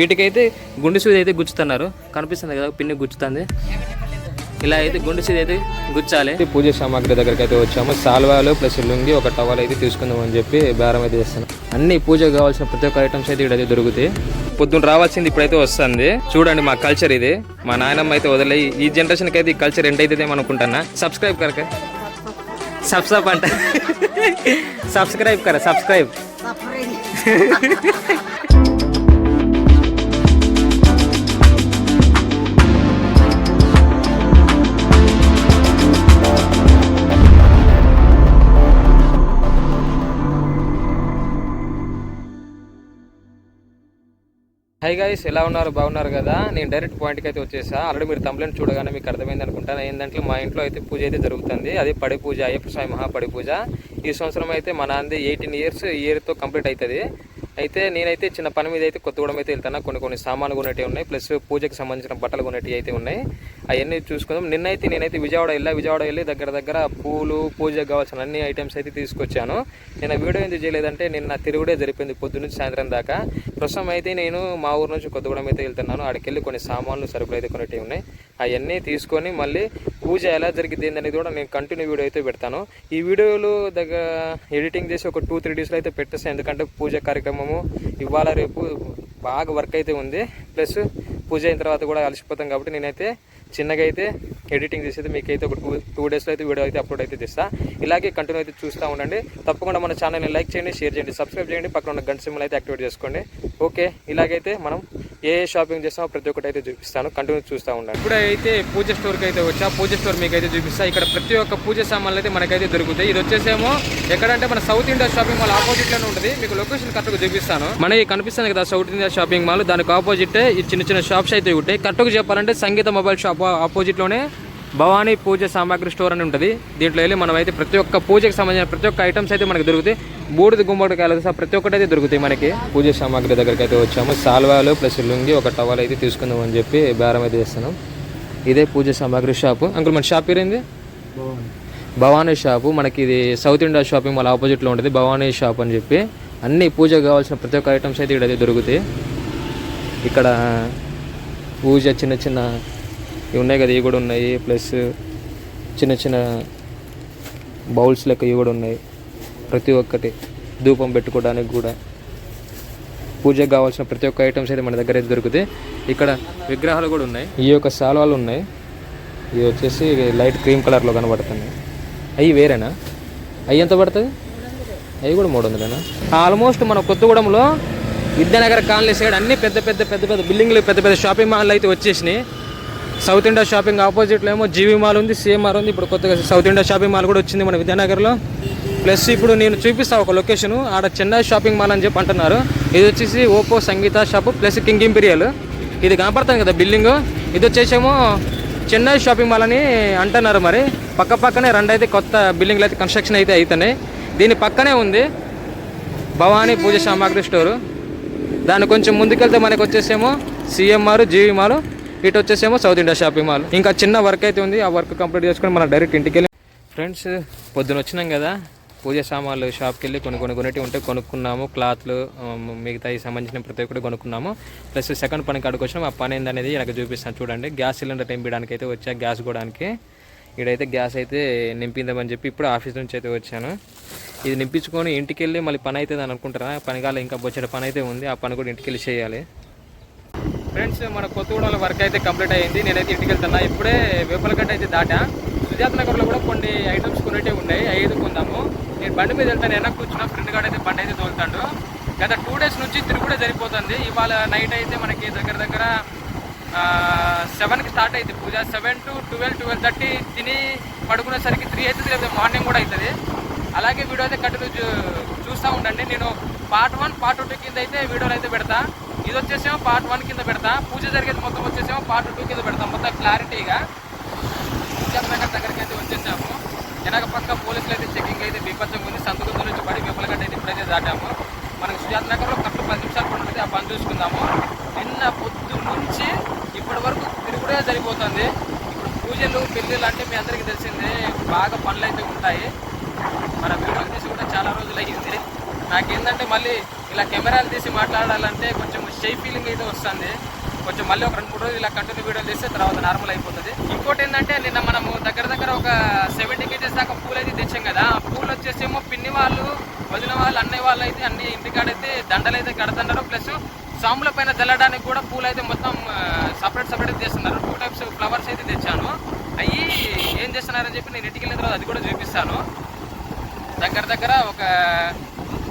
వీటికైతే గుండె సూది అయితే గుచ్చుతున్నారు. కనిపిస్తుంది కదా పిన్ని గుచ్చుతుంది. ఇలా అయితే గుండె సూది అయితే గుచ్చాలి. పూజ సామాగ్రి దగ్గరికి అయితే వచ్చాము. సాల్వాలు ప్లస్ లుంగి ఒక టవల్ అయితే తీసుకుందాం అని చెప్పి బేరం అయితే చేస్తాను అన్ని పూజకు కావాల్సిన ప్రతి ఒక్క ఐటమ్స్ అయితే ఇక్కడ దొరుకుతాయి. పొద్దున్న రావాల్సింది ఇప్పుడైతే వస్తుంది. చూడండి మా కల్చర్ ఇది. మా నాయనమ్మ అయితే వదిలే. ఈ జనరేషన్కి అయితే ఈ కల్చర్ ఎండ్ అయితే అనుకుంటున్నా. సబ్స్క్రైబ్ కరక సబ్స్క్రైబ్ అంట. సబ్స్క్రైబ్ కర సబ్స్క్రైబ్ హై గైస్ ఎలా ఉన్నారు? బాగున్నారు కదా? నేను డైరెక్ట్ పాయింట్కి అయితే వచ్చేసా. ఆల్రెడీ మీరు తమ్ములను చూడగానే మీకు అర్థమైంది అనుకుంటాను. ఏంటంటే మా ఇంట్లో అయితే పూజ అయితే జరుగుతుంది. అది పడి పూజ అయ్యప్ప స్వామి మహాపడి పూజ. ఈ సంవత్సరం అయితే మా నాంది ఎయిటీన్ ఇయర్స్ ఇయర్తో కంప్లీట్ అవుతుంది. అయితే నేనైతే చిన్న పని మీద అయితే కొత్తగూడెం అయితే వెళ్తాను కొన్ని కొన్ని సామాన్లు కొనేటివి ఉన్నాయి. ప్లస్ పూజకి సంబంధించిన బట్టలు కొనేటివి అయితే ఉన్నాయి. అవన్నీ చూసుకుందాం. నిన్నైతే నేనైతే విజయవాడ వెళ్ళా. విజయవాడ వెళ్ళి దగ్గర దగ్గర పూలు పూజకు కావాల్సిన అన్ని ఐటమ్స్ అయితే తీసుకొచ్చాను. నేను వీడియో ఎందుకు చేయలేదంటే నిన్న తిరుగుడే జరిపింది పొద్దు నుంచి సాయంత్రం దాకా. ప్రస్తుతం అయితే నేను మా ఊరు నుంచి కొత్తగూడెం అయితే వెళ్తున్నాను. అక్కడికి వెళ్ళి కొన్ని సామాన్లు సరుకులు అయితే కొనేటివి ఉన్నాయి. అవన్నీ తీసుకొని మళ్ళీ పూజ ఎలా జరిగింది అనేది కూడా నేను కంటిన్యూ వీడియో అయితే పెడతాను. ఈ వీడియోలు దగ్గర ఎడిటింగ్ చేసి ఒక టూ త్రీ డేస్లో అయితే పెట్టేస్తాను. ఎందుకంటే పూజ కార్యక్రమం కార్యక్రమము ఇవాళ రేపు బాగా వర్క్ అయితే ఉంది. ప్లస్ పూజ అయిన తర్వాత కూడా అలసిపోతాం కాబట్టి నేనైతే చిన్నగా అయితే ఎడిటింగ్ చేసేది మీకైతే ఒక టూ టూ డేస్లో అయితే వీడియో అయితే అప్లోడ్ అయితే చేస్తా. ఇలాగే కంటిన్యూ అయితే చూస్తూ ఉండండి. తప్పకుండా మన ఛానల్ని లైక్ చేయండి షేర్ చేయండి సబ్స్క్రైబ్ చేయండి. పక్కన ఉన్న గంట సింబల్ అయితే యాక్టివేట్ చేసుకోండి. ఓకే ఇలాగైతే మనం ఏ ఏ షాపింగ్ చేస్తామో ప్రతి ఒక్కటి అయితే చూపిస్తాను. కంటిన్యూ చూస్తూ ఉండాలి ఇప్పుడు అయితే పూజ స్టోర్కి అయితే వచ్చా. పూజ స్టోర్ మీకు అయితే చూపిస్తా. ఇక్కడ ప్రతి ఒక్క పూజ సామాన్లు అయితే మనకైతే దొరుకుతాయి. ఇది వచ్చేసేమో ఎక్కడంటే మన సౌత్ ఇండియా షాపింగ్ మాల్ ఆపోజిట్లోనే ఉంటుంది. మీకు లొకేషన్ కరెక్ట్గా చూపిస్తాను. మనకి కనిపిస్తుంది కదా సౌత్ ఇండియా షాపింగ్ మాల్. దానికి ఆపోజిట్ ఈ చిన్న చిన్న షాప్స్ అయితే ఉంటాయి. కరెక్ట్గా చెప్పాలంటే సంగీత మొబైల్ షాప్ ఆపోజిట్లోనే భవానీ పూజ సామాగ్రి స్టోర్ అని ఉంటుంది. దీంట్లో వెళ్ళి మనం అయితే ప్రతి ఒక్క పూజకి సంబంధించిన ప్రతి ఒక్క ఐటమ్స్ అయితే మనకి దొరుకుతాయి. బూడిద గుమ్మడికాయలు సహా ప్రతి ఒక్కటి అయితే దొరుకుతాయి మనకి. పూజ సామాగ్రి దగ్గరికి అయితే వచ్చాము. సాల్వాలు ప్లస్ లుంగి ఒక టవల్ అయితే తీసుకుందాం అని చెప్పి బేరం అయితే చేస్తున్నాం. ఇదే పూజ సామాగ్రి షాపు. అంకుల్ మన షాప్ పేరేంది? భవానీ. షాపు. మనకి ఇది సౌత్ ఇండియా షాపింగ్ మాల్ ఆపోజిట్లో ఉంటుంది. భవానీ షాప్ అని చెప్పి అన్ని పూజకు కావాల్సిన ప్రతి ఒక్క ఐటమ్స్ అయితే ఇక్కడ అయితే దొరుకుతాయి. ఇక్కడ పూజ చిన్న చిన్న ఇవి ఉన్నాయి కదా ఇవి కూడా ఉన్నాయి. ప్లస్ చిన్న చిన్న బౌల్స్ లెక్క ఇవి కూడా ఉన్నాయి. ప్రతి ఒక్కటి ధూపం పెట్టుకోవడానికి కూడా. పూజకు కావాల్సిన ప్రతి ఒక్క ఐటమ్స్ అయితే మన దగ్గర అయితే దొరుకుతాయి. ఇక్కడ విగ్రహాలు కూడా ఉన్నాయి. ఈ యొక్క సాల్వాలు ఉన్నాయి. ఇవి వచ్చేసి లైట్ క్రీమ్ కలర్లో కనబడుతున్నాయి. అవి వేరేనా? అవి ఎంత పడుతుంది? అవి కూడా మూడు వందలేనా? ఆల్మోస్ట్ మన కొత్తగూడెంలో విద్యానగర్ కాలనీ సైడ్ అన్ని పెద్ద పెద్ద పెద్ద పెద్ద బిల్డింగ్లు పెద్ద పెద్ద షాపింగ్ మాల్ అయితే వచ్చేసినాయి. సౌత్ ఇండియా షాపింగ్ ఆపోజిట్లో ఏమో జీవీ మాల్ ఉంది సిఎంఆర్ ఉంది. ఇప్పుడు కొత్తగా సౌత్ ఇండియా షాపింగ్ మాల్ కూడా వచ్చింది మన విద్యానగర్లో. ప్లస్ ఇప్పుడు నేను చూపిస్తాను ఒక లొకేషన్ ఆడ చెన్నై షాపింగ్ మాల్ అని చెప్పి అంటున్నారు. ఇది వచ్చేసి Oppo Sangeetha shop plus king imperial ఇది కనపడుతుంది కదా బిల్డింగ్ ఇది వచ్చేసేమో చెన్నై షాపింగ్ మాల్ అని అంటున్నారు మరి. పక్క పక్కనే రెండు అయితే కొత్త బిల్డింగ్లు అయితే కన్స్ట్రక్షన్ అయితే అవుతున్నాయి దీని పక్కనే ఉంది భవానీ పూజ సామాగ్రి స్టోరు దాన్ని కొంచెం ముందుకెళ్తే మనకు వచ్చేసేమో సిఎంఆర్ జీవీ మాల్ ఇటు వచ్చేసేమో సౌత్ ఇండియా షాపింగ్ మాల్. ఇంకా చిన్న వర్క్ అయితే ఉంది. ఆ వర్క్ కంప్లీట్ చేసుకొని మనం డైరెక్ట్ ఇంటికి వెళ్ళి ఫ్రెండ్స్ పొద్దున వచ్చినాం కదా. పూజ సామాన్లు షాప్కి వెళ్ళి కొన్ని కొన్ని కొనేటివి ఉంటే కొనుక్కున్నాము. క్లాత్లు మిగతా సంబంధించిన ప్రతి ఒక్కటి కొనుక్కున్నాము. ప్లస్ సెకండ్ పనికి అడుగు వచ్చినాం. ఆ పని ఏందనేది నాకు చూపిస్తాను చూడండి. గ్యాస్ సిలిండర్ నింపడానికి అయితే వచ్చా గ్యాస్ కూడానికి ఇక్కడైతే గ్యాస్ అయితే నింపిందామని చెప్పి ఇప్పుడు ఆఫీస్ నుంచి అయితే వచ్చాను. ఇది నింపించుకొని ఇంటికి వెళ్ళి మళ్ళీ పని అవుతుంది అని అనుకుంటారా? పని కాలే ఇంకా బొచ్చడి పని అయితే ఉంది. ఆ పని కూడా ఇంటికి వెళ్ళి చేయాలి. ఫ్రెండ్స్ మన కొత్తగూడలో వర్క్ అయితే కంప్లీట్ అయ్యింది. నేనైతే ఇంటికి వెళ్తున్నా. ఇప్పుడే వేపలగడ్డ అయితే దాటా. సుజాత నగర్లో కూడా కొన్ని ఐటమ్స్ కొనేటివి ఉన్నాయి. ఐదు కొందాము. నేను బండి మీద వెళ్తాను. వెనక్కి కూర్చున్నా ఫ్రెండ్ గార్డ్ అయితే బండి అయితే తోలుతాడు. గత టూ డేస్ నుంచి తిరుగుడే సరిపోతుంది ఇవాళ నైట్ అయితే మనకి దగ్గర దగ్గర సెవెన్కి స్టార్ట్ అవుతుంది పూజ. Seven to twelve twelve thirty తిని పడుకునేసరికి త్రీ అవుతుంది లేదా మార్నింగ్ కూడా అవుతుంది అలాగే వీడియో అయితే కంటిన్యూ చూస్తూ ఉండండి. నేను పార్ట్ వన్ పార్ట్ టూ కింద అయితే వీడియోలు అయితే పెడతా. ఇది వచ్చేసేమో పార్ట్ వన్ కింద పెడతా. పూజ జరిగేది మొత్తం వచ్చేసేమో పార్ట్ టూ కింద పెడతాం. మొత్తం క్లారిటీగా పూజా నగర్ దగ్గరికి అయితే వచ్చేసాము. వెనక పక్క పోలీసులు అయితే చెకింగ్ అయితే బీపచ్చంగా ఉంది. సంతగుందు నుంచి పడి విఫలగడ్డ అయితే ఇప్పుడైతే దాటాము. మనకు సుజాత నగర్లో కరెక్ట్ పది నిమిషాలు పడుతుంది ఆ పని చూసుకుందాము. నిన్న పొద్దు నుంచి ఇప్పటి వరకు తిరుగుడే జరిగిపోతుంది. ఇప్పుడు పూజలు పెళ్ళిళ్ళు అంటే మీ అందరికీ తెలిసిందే. బాగా పనులు అయితే ఉంటాయి. మన వీడియో తీసి కూడా చాలా రోజులు అయ్యింది నాకేంటంటే మళ్ళీ ఇలా కెమెరాలు తీసి మాట్లాడాలంటే కొంచెం షై ఫీలింగ్ అయితే వస్తుంది. కొంచెం మళ్ళీ ఒక రెండు మూడు రోజులు ఇలా కంటిన్యూ వీడియోలు తీస్తే తర్వాత నార్మల్ అయిపోతుంది. ఇంకోటి ఏంటంటే నిన్న మనము దగ్గర దగ్గర ఒక సెవెంటీ కేజీస్ దాకా పూలు అయితే తెచ్చాం కదా ఆ పూలు వచ్చేసేమో పిన్ని వాళ్ళు వదిన వాళ్ళు అన్నయ్య వాళ్ళు అయితే అన్ని ఇంటికాడైతే దండలు అయితే కడుతున్నారు ప్లస్ సాముల పైన చల్లడానికి కూడా పూలు అయితే మొత్తం సపరేట్ సపరేట్ చేస్తున్నారు. టూ టైప్స్ ఫ్లవర్స్ అయితే తెచ్చాను. అవి ఏం చేస్తున్నారని చెప్పి నేను ఇంటికి వెళ్ళిన తర్వాత అది కూడా చూపిస్తాను. దగ్గర దగ్గర ఒక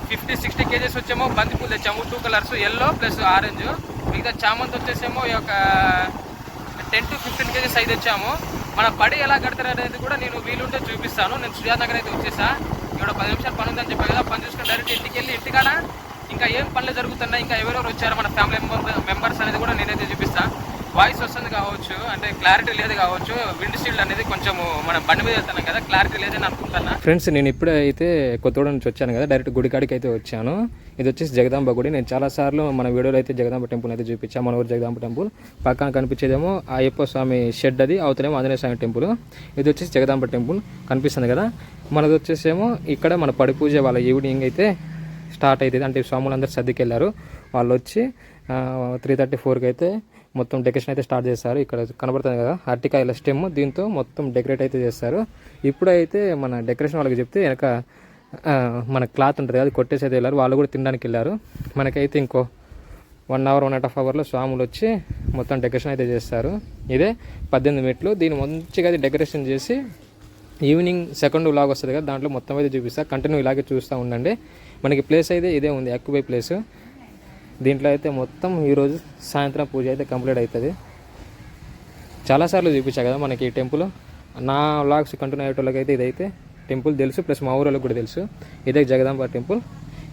ఫిఫ్టీ సిక్స్టీ కేజెస్ వచ్చేమో బంతి పూలు తెచ్చాము. Two colours yellow plus orange మిగతా చామంతి వచ్చేసేమో ఈ యొక్క టెన్ టు ఫిఫ్టీన్ కేజెస్ అయితే తెచ్చాము. మన పడి ఎలా కడతారు అనేది కూడా నేను వీలుంటే చూపిస్తాను. నేను సుజాత నగర్ అయితే వచ్చేసా. ఇక్కడ పది నిమిషాలు పని ఉందని చెప్పాను కదా పని చూసుకుని డైరెక్ట్ ఇంటికి వెళ్ళి ఇంటికాడ ఇంకా ఏం పనులు జరుగుతున్నాయి ఇంకా ఎవరెవరు వచ్చారు మన ఫ్యామిలీ మెంబర్ మెంబర్స్ అనేది కూడా నేనైతే చూపిస్తాను వాయిస్ వస్తుంది కావచ్చు అంటే క్లారిటీ లేదు కావచ్చు విండ్ షీల్డ్ అనేది కొంచెం మనం బండి మీద వెళ్తున్నాం కదా క్లారిటీ లేదని అనుకుంటున్నా. ఫ్రెండ్స్ నేను ఇప్పుడే అయితే కొత్తగూడ నుంచి వచ్చాను కదా డైరెక్ట్ గుడికాడికి అయితే వచ్చాను. ఇది వచ్చేసి జగదాంబ గుడి. నేను చాలా సార్లు మన వీడియోలో అయితే జగదాంబ టెంపుల్ అయితే చూపించాను మన ఊరు జగదాంబ టెంపుల్. పక్కన కనిపించేదేమో ఆ అయ్యప్ప స్వామి షెడ్ అది అవతలేమో ఆంజనేయ స్వామి టెంపుల్. ఇది వచ్చేసి జగదాంబ టెంపుల్ కనిపిస్తుంది కదా. మనది వచ్చేసేమో ఇక్కడ మన పడి పూజ వాళ్ళ ఈవినింగ్ అయితే స్టార్ట్ అవుతుంది అంటే స్వాములందరూ అందరు సర్దికెళ్ళారు. వాళ్ళు వచ్చి త్రీ థర్టీ ఫోర్కి అయితే మొత్తం డెకరేషన్ అయితే స్టార్ట్ చేస్తారు ఇక్కడ కనబడుతుంది కదా అరటికాయల స్టెమ్ దీంతో మొత్తం డెకరేట్ అయితే చేస్తారు. ఇప్పుడైతే మన డెకరేషన్ వాళ్ళకి చెప్తే వెనక మన క్లాత్ ఉంటుంది అది కొట్టేసి అయితే వెళ్ళారు. వాళ్ళు కూడా తినడానికి వెళ్ళారు. మనకైతే ఇంకో one hour one and half అవర్లో స్వాములు వచ్చి మొత్తం డెకరేషన్ అయితే చేస్తారు. ఇదే పద్దెనిమిది మెట్లు. దీన్ని మంచిగా అయితే డెకరేషన్ చేసి ఈవినింగ్ సెకండ్ వ్లాగ్ వస్తుంది కదా దాంట్లో మొత్తం అయితే చూపిస్తా. కంటిన్యూ ఇలాగే చూస్తూ ఉండండి. మనకి ప్లేస్ అయితే ఇదే ఉంది ఎక్కువ ప్లేస్. దీంట్లో అయితే మొత్తం ఈరోజు సాయంత్రం పూజ అయితే కంప్లీట్ అవుతుంది. చాలాసార్లు చూపించా కదా మనకి ఈ టెంపుల్. నా వ్లాగ్స్ కంటిన్యూ అయ్యేటోళ్ళకి అయితే ఇదైతే టెంపుల్ తెలుసు ప్లస్ మా ఊరోళ్ళకి కూడా తెలుసు. ఇదే జగదాంబ టెంపుల్.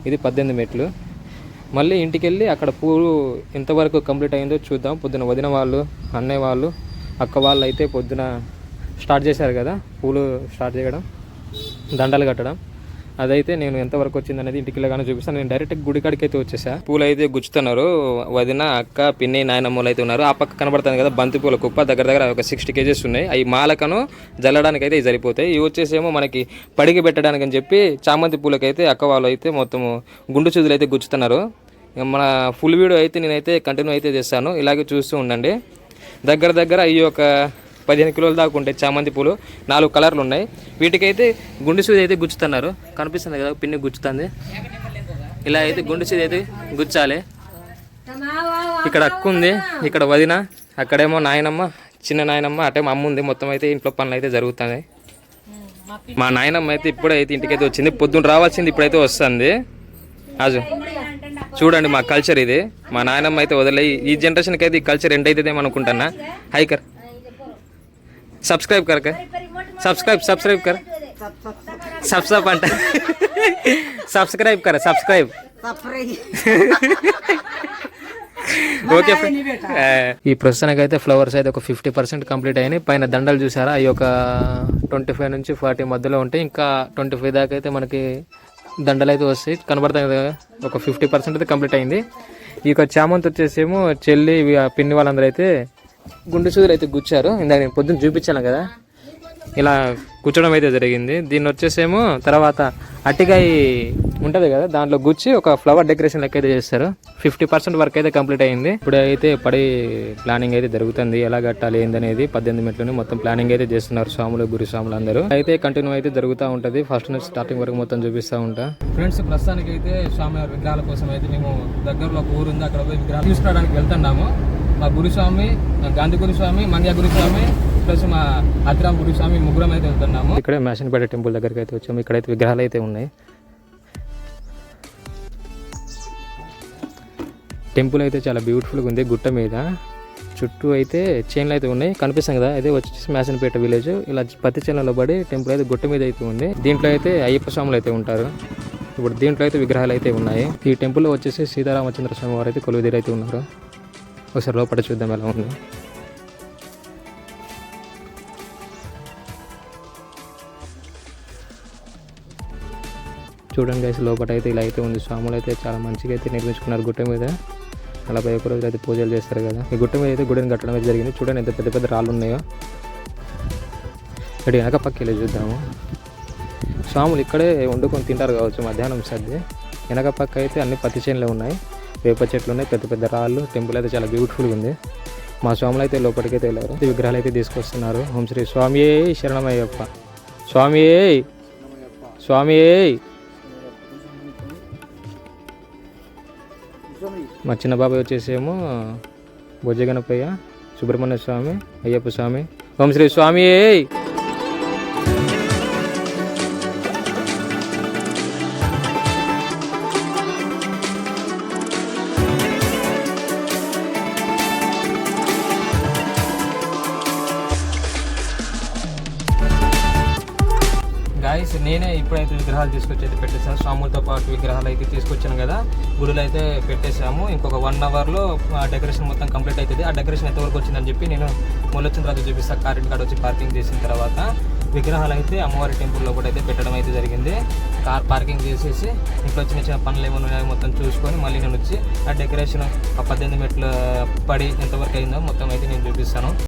ఇది పద్దెనిమిది మెట్లు. మళ్ళీ ఇంటికి వెళ్ళి అక్కడ పూలు ఎంతవరకు కంప్లీట్ అయిందో చూద్దాం. పొద్దున వదిన వాళ్ళు అన్నయ్య వాళ్ళు అక్క వాళ్ళు అయితే పొద్దున స్టార్ట్ చేశారు కదా పూలు స్టార్ట్ చేయడం దండలు కట్టడం. అదైతే నేను ఎంతవరకు వచ్చింది అనేది ఇంటికి వెళ్ళగానే చూపిస్తాను. నేను డైరెక్ట్ గుడి కాడికి అయితే వచ్చేసా. పూలు అయితే గుచ్చుతున్నారు. వదిన అక్క పిన్ని నాయనమ్మలు అయితే ఉన్నారు. ఆ పక్క కనబడుతుంది కదా బంతి పూల కుప్ప. దగ్గర దగ్గర ఒక సిక్స్టీ కేజెస్ ఉన్నాయి. అవి మాలకను జల్లడానికి అయితే ఇవి సరిపోతాయి. ఇవి వచ్చేసేమో మనకి పడిగి పెట్టడానికి అని చెప్పి చామంతి పూలకైతే అక్క వాళ్ళు అయితే మొత్తము గుండు చూదులు అయితే గుచ్చుతున్నారు. మన ఫుల్ వీడియో అయితే నేనైతే కంటిన్యూ అయితే చేస్తాను. ఇలాగే చూస్తూ ఉండండి. దగ్గర దగ్గర ఈ యొక్క పదిహేను కిలోల దాకా ఉంటాయి చామంతి పూలు. నాలుగు కలర్లు ఉన్నాయి. వీటికైతే గుండు సూది అయితే గుచ్చుతున్నారు. కనిపిస్తుంది కదా పిన్ని గుచ్చుతుంది. ఇలా అయితే గుండు సూది అయితే గుచ్చాలి. ఇక్కడ అక్కు ఉంది ఇక్కడ వదిన అక్కడేమో నాయనమ్మ చిన్న నాయనమ్మ అటేమో అమ్మ ఉంది. మొత్తం అయితే ఇంట్లో పనులు అయితే జరుగుతున్నాయి. మా నాయనమ్మ అయితే ఇప్పుడైతే ఇంటికైతే వచ్చింది. పొద్దున్న రావాల్సింది ఇప్పుడైతే వస్తుంది. అజు చూడండి మా కల్చర్ ఇది. మా నాయనమ్మ అయితే వదిలే. ఈ జనరేషన్కి అయితే ఈ కల్చర్ ఎండ్ అవుతుందేమో అనుకుంటున్నా. హైకర్. సబ్స్క్రైబ్ కర్ సబ్స్క్రైబ్ సబ్స్క్రైబ్ కర్ సబ్ సబ్ అంట సబ్స్క్రైబ్ కర సబ్స్క్రైబ్ ఓకే ఈ ప్రస్తుతానికి అయితే ఫ్లవర్స్ అయితే ఒక ఫిఫ్టీ పర్సెంట్ కంప్లీట్ అయినాయి. పైన దండలు చూసారా? అవి ఒక ట్వంటీ ఫైవ్ నుంచి ఫార్టీ మధ్యలో ఉంటాయి. ఇంకా ట్వంటీ ఫైవ్ దాకా అయితే మనకి దండలు అయితే వస్తాయి. కనబడతాయి కదా? ఒక ఫిఫ్టీ పర్సెంట్ అయితే కంప్లీట్ అయింది. ఈ యొక్క చామంతి వచ్చేసేమో చెల్లి ఆ పిన్ని వాళ్ళందరూ అయితే గుండు సూదులు అయితే గుచ్చారు. ఇందాక నేను పొద్దున్న చూపించాను కదా. ఇలా కూర్చోడం అయితే జరిగింది. దీన్ని వచ్చేసేమో తర్వాత అట్టికాయ ఉంటుంది కదా దాంట్లో గుచ్చి ఒక ఫ్లవర్ డెకరేషన్ లెక్క అయితే చేస్తారు. ఫిఫ్టీ పర్సెంట్ వర్క్ అయితే కంప్లీట్ అయింది. ఇప్పుడు అయితే పడి ప్లానింగ్ అయితే జరుగుతుంది. ఎలా కట్టాలి ఏందనేది పద్దెనిమిది మెట్లని మొత్తం ప్లానింగ్ అయితే చేస్తున్నారు స్వాములు గురి స్వాములు అందరూ అయితే కంటిన్యూ అయితే జరుగుతూ ఉంటుంది. ఫస్ట్ నుంచి స్టార్టింగ్ వరకు మొత్తం చూపిస్తూ ఉంటా. ఫ్రెండ్స్ ప్రస్తుతానికి అయితే స్వామివారి విగ్రహాల కోసం అయితే మేము దగ్గరలో ఒక ఊరు అక్కడ పోయి విగ్రహాలు తీసుకురావడానికి వెళ్తున్నాము. మా గురుస్వామి గాంధీ గురుస్వామి మంగ్య గురుస్వామి ప్లస్ మా అతిరామ్ గురుస్వామి ముగ్గురం అయితే వెళ్తున్నాము ఇక్కడే మేషన్పేట టెంపుల్ దగ్గరికి అయితే వచ్చాము. ఇక్కడైతే విగ్రహాలు అయితే ఉన్నాయి. టెంపుల్ అయితే చాలా బ్యూటిఫుల్గా ఉంది గుట్ట మీద. చుట్టూ అయితే చైన్లు అయితే ఉన్నాయి. కనిపిస్తుంది కదా అదే వచ్చేసి మేసన్పేట విలేజ్ ఇలా పత్తి చైన్లలో పడి టెంపుల్ అయితే గుట్ట మీద అయితే ఉంది. దీంట్లో అయితే అయ్యప్ప స్వాములు అయితే ఉంటారు. ఇప్పుడు దీంట్లో అయితే విగ్రహాలు అయితే ఉన్నాయి. ఈ టెంపుల్లో వచ్చేసి సీతారామచంద్ర స్వామి వారు అయితే కొలువుదీరైతే ఉన్నారు. ఒకసారి లోపల చూద్దాం ఎలా ఉంది. చూడండి గైస్ లోపల అయితే ఇలా అయితే ఉంది. స్వాములు అయితే చాలా మంచిగా అయితే నిర్మించుకున్నారు గుట్ట మీద. నలభై ఒక్క రోజులు అయితే పూజలు చేస్తారు కదా. ఈ గుట్ట మీద అయితే గుడిని కట్టడం అయితే జరిగింది. చూడండి ఎంత పెద్ద పెద్ద రాళ్ళు ఉన్నాయో. ఇక్కడ వెనక పక్క వెళ్ళి చూద్దాము. స్వాములు ఇక్కడే వండుకొని తింటారు కావచ్చు మధ్యాహ్నం సర్ది వెనక పక్క అయితే అన్ని పత్తి చేనులే ఉన్నాయి. వేప చెట్లు ఉన్నాయి పెద్ద పెద్ద రాళ్ళు టెంపుల్ అయితే చాలా బ్యూటిఫుల్గా ఉంది. మా స్వాములు అయితే లోపలికైతే వెళ్ళారు. విగ్రహాలు అయితే తీసుకొస్తున్నారు. ఓం శ్రీ స్వామి శరణమయ్యప్ప. స్వామి స్వామి మా చిన్న బాబాయ్ వచ్చేసేమో భుజగణపయ్య సుబ్రహ్మణ్య స్వామి అయ్యప్ప స్వామి. ఓం శ్రీ స్వామి నేనే ఇప్పుడైతే విగ్రహాలు తీసుకొచ్చి అయితే పెట్టేశాను. స్వాములతో పాటు విగ్రహాలు అయితే తీసుకొచ్చాను కదా. గుడిలో అయితే పెట్టేశాము. ఇంకొక వన్ అవర్లో డెకరేషన్ మొత్తం కంప్లీట్ అవుతుంది ఆ డెకరేషన్ ఎంతవరకు వచ్చిందని చెప్పి నేను మొలొచ్చిన తర్వాత చూపిస్తాను కార్ కాడ వచ్చి పార్కింగ్ చేసిన తర్వాత విగ్రహాలు అయితే అమ్మవారి టెంపుల్లో కూడా అయితే పెట్టడం అయితే జరిగింది. కార్ పార్కింగ్ చేసేసి ఇంట్లో చిన్న చిన్న పనులు ఏమైనా ఉన్నాయో మొత్తం చూసుకొని మళ్ళీ నేను వచ్చి ఆ డెకరేషన్ ఆ పద్దెనిమిది మెట్లు పడి ఎంతవరకు అయిందో మొత్తం అయితే నేను చూపిస్తాను.